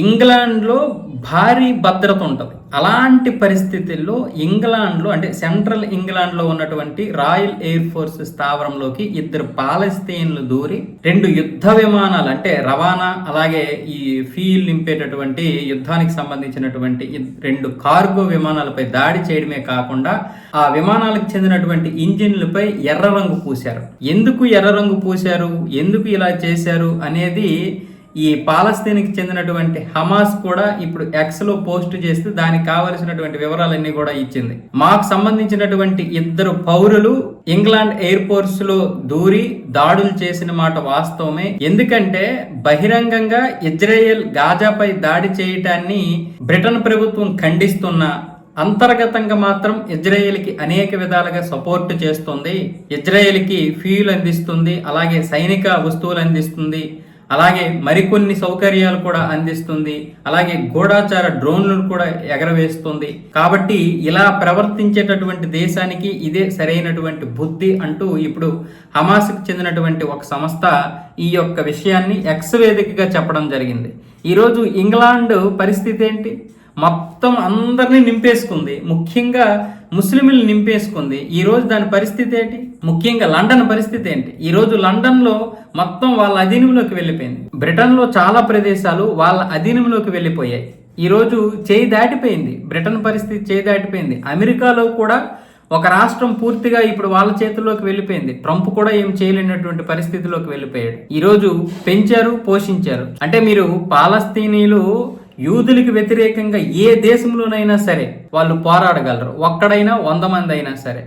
ఇంగ్లాండ్లో భారీ భద్రత ఉంటుంది. అలాంటి పరిస్థితుల్లో ఇంగ్లాండ్లో అంటే సెంట్రల్ ఇంగ్లాండ్లో ఉన్నటువంటి రాయల్ ఎయిర్ ఫోర్స్ స్థావరంలోకి ఇద్దరు పాలస్తీన్లు దూరి రెండు యుద్ధ విమానాలు అంటే రవాణా అలాగే ఈ ఫీల్ నింపేటటువంటి యుద్ధానికి సంబంధించినటువంటి రెండు కార్గో విమానాలపై దాడి చేయడమే కాకుండా ఆ విమానాలకు చెందినటువంటి ఇంజిన్లపై ఎర్ర రంగు పూశారు. ఎందుకు ఎర్ర రంగు పూశారు? ఎందుకు ఇలా చేశారు? అనేది ఈ పాలస్తీన్కి చెందినటువంటి హమాస్ కూడా ఇప్పుడు ఎక్స్లో పోస్ట్ చేస్తూ దానికి కావలసినటువంటి వివరాలన్నీ కూడా ఇచ్చింది. మాకు సంబంధించినటువంటి ఇద్దరు పౌరులు ఇంగ్లాండ్ ఎయిర్ ఫోర్స్లో దూరి దాడులు చేసిన మాట వాస్తవమే. ఎందుకంటే బహిరంగంగా ఇజ్రాయెల్ గాజాపై దాడి చేయటాన్ని బ్రిటన్ ప్రభుత్వం ఖండిస్తున్నా అంతర్గతంగా మాత్రం ఇజ్రాయెల్కి అనేక విధాలుగా సపోర్ట్ చేస్తుంది. ఇజ్రాయెల్కి ఫ్యూల్ అందిస్తుంది అలాగే సైనిక వస్తువులు అందిస్తుంది. అలాగే మరికొన్ని సౌకర్యాలు కూడా అందిస్తుంది. అలాగే గూఢాచార డ్రోన్లను కూడా ఎగరవేస్తుంది. కాబట్టి ఇలా ప్రవర్తించేటటువంటి దేశానికి ఇదే సరైనటువంటి బుద్ధి అంటూ ఇప్పుడు హమాస్కి చెందినటువంటి ఒక సంస్థ ఈ యొక్క విషయాన్ని ఎక్స్ వేదికగా చెప్పడం జరిగింది. ఈరోజు ఇంగ్లాండ్ పరిస్థితి ఏంటి? మొత్తం అందరినీ నింపేసుకుంది. ముఖ్యంగా ముస్లింలు నింపేసుకుంది. ఈరోజు దాని పరిస్థితి ఏంటి? ముఖ్యంగా లండన్ పరిస్థితి ఏంటి? ఈరోజు లండన్లో మొత్తం వాళ్ళ అధీనంలోకి వెళ్ళిపోయింది. బ్రిటన్లో చాలా ప్రదేశాలు వాళ్ళ అధీనంలోకి వెళ్ళిపోయాయి. ఈరోజు చేయి దాటిపోయింది. బ్రిటన్ పరిస్థితి చేయి దాటిపోయింది. అమెరికాలో కూడా ఒక రాష్ట్రం పూర్తిగా ఇప్పుడు వాళ్ళ చేతుల్లోకి వెళ్ళిపోయింది. ట్రంప్ కూడా ఏం చేయలేనటువంటి పరిస్థితిలోకి వెళ్ళిపోయాడు. ఈరోజు పెంచారు పోషించారు. అంటే మీరు పాలస్తీనీలు యూదులకు వ్యతిరేకంగా ఏ దేశంలోనైనా సరే వాళ్ళు పోరాడగలరు. ఒక్కడైనా వంద మంది అయినా సరే.